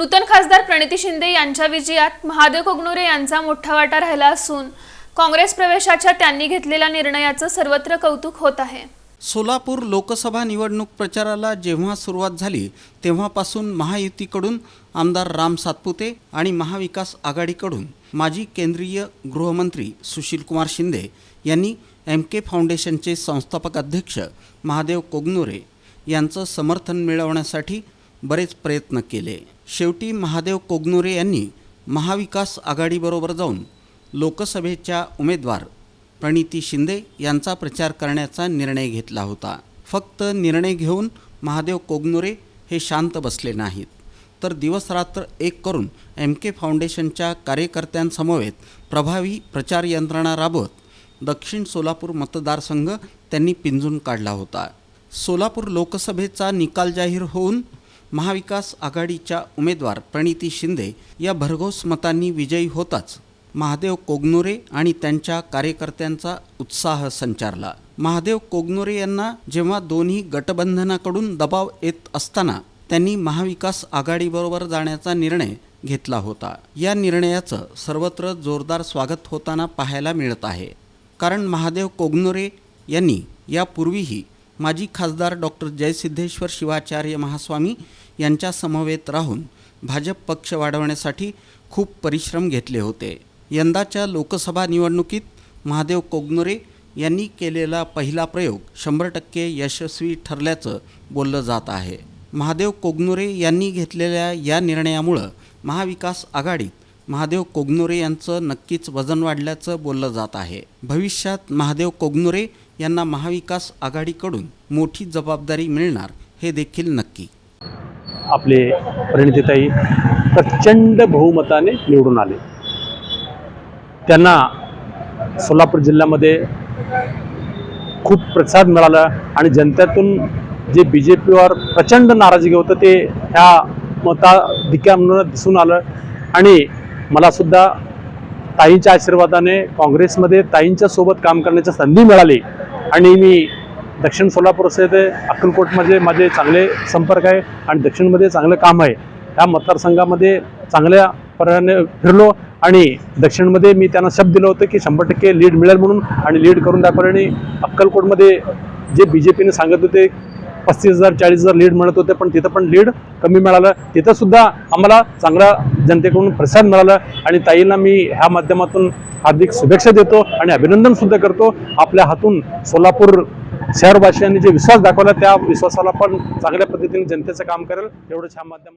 नूतन खासदार प्रणिती शिंदे यांच्या विजयात महादेव कोगनुरे यांचा मोठा वाटा राहिला असून काँग्रेस प्रवेशाच्या त्यांनी घेतलेल्या निर्णयाचं सर्वत्र कौतुक होत आहे. सोलापूर लोकसभा निवडणूक प्रचाराला जेव्हा सुरुवात झाली तेव्हापासून महायुतीकडून आमदार राम सातपुते आणि महाविकास आघाडीकडून माजी केंद्रीय गृहमंत्री सुशीलकुमार शिंदे यांनी एम के फाउंडेशनचे संस्थापक अध्यक्ष महादेव कोगनुरे यांचं समर्थन मिळवण्यासाठी बरेच प्रयत्न केले. शेवटी महादेव कोगनुरे यांनी महाविकास आघाडीबरोबर जाऊन लोकसभेच्या उमेदवार प्रणिती शिंदे यांचा प्रचार करण्याचा निर्णय घेतला होता. फक्त निर्णय घेऊन महादेव कोगनुरे हे शांत बसले नाहीत. तर दिवसरात्र एक करून एम के फाउंडेशनच्या कार्यकर्त्यांसमवेत प्रभावी प्रचार यंत्रणा राबवत दक्षिण सोलापूर मतदारसंघ त्यांनी पिंजून काढला होता. सोलापूर लोकसभेचा निकाल जाहीर होऊन महाविकास आघाडीच्या उमेदवार प्रणिती शिंदे या भरघोस मतांनी विजयी होताच. महादेव कोगनोरे आणि त्यांच्या कार्यकर्त्यांचा उत्साह संचारला. महादेव कोगनोरे यांना जेव्हा दोन्ही गटबंधनाकडून दबाव येत असताना त्यांनी महाविकास आघाडीबरोबर जाण्याचा निर्णय घेतला होता. या निर्णयाचं सर्वत्र जोरदार स्वागत होताना पाहायला मिळत आहे. कारण महादेव कोगनोरे यांनी यापूर्वीही माजी खासदार डॉक्टर जयसिद्धेश्वर शिवाचार्य महास्वामी यांच्या समवेत राहून भाजप पक्ष वाढवण्यासाठी खूप परिश्रम घेतले होते. यंदाच्या लोकसभा निवडणुकीत महादेव कोगनोरे यांनी केलेला पहिला प्रयोग शंभर टक्के यशस्वी ठरल्याचं बोललं जात आहे. महादेव कोगनोरे यांनी घेतलेल्या या निर्णयामुळं महाविकास आघाडीत महादेव कोगनोरे यांचं नक्कीच वजन वाढल्याचं बोललं जात आहे. भविष्यात महादेव कोगनोरे यांना महाविकास आघाडीकडून मोठी जबाबदारी मिळणार हे देखील नक्की. आपले परिणितीताई प्रचंड बहुमताने निवडून आले. त्यांना सोलापूर जिल्ह्यामध्ये खूप प्रतिसाद मिळाला आणि जनतेतून जे बी जे पीवर प्रचंड नाराजगी होतं ते ह्या मताधिक्यामुळं दिसून आलं. आणि मलासुद्धा ताईंच्या आशीर्वादाने काँग्रेसमध्ये ताईंच्या सोबत काम करण्याची संधी मिळाली. आणि मी दक्षिण सोलापूर ते अक्कलकोटमध्ये माझे चांगले संपर्क आहे आणि दक्षिणमध्ये चांगलं काम आहे. ह्या मतदारसंघामध्ये चांगल्या पर्यायाने फिरलो आणि दक्षिणमध्ये मी त्यांना शब्द दिलं होतं की शंभर टक्के लीड मिळेल म्हणून आणि लीड करून दाखवलं. आणि अक्कलकोटमध्ये जे बी जे पीने सांगत होते पस्तीस हजार चाळीस हजार लीड मिळत होते पण तिथं पण लीड कमी मिळालं. तिथं सुद्धा आम्हाला चांगला जनतेकडून प्रसाद मिळाला आणि ताईंना मी ह्या माध्यमातून हार्दिक शुभेच्छा देतो आणि अभिनंदन सुद्धा करतो. आपल्या हातून सोलापूर शहरवासियांनी जे विश्वास दाखवला त्या विश्वासाला पण चांगल्या पद्धतीने जनतेचं काम करेल. एवढंच ह्या माध्यम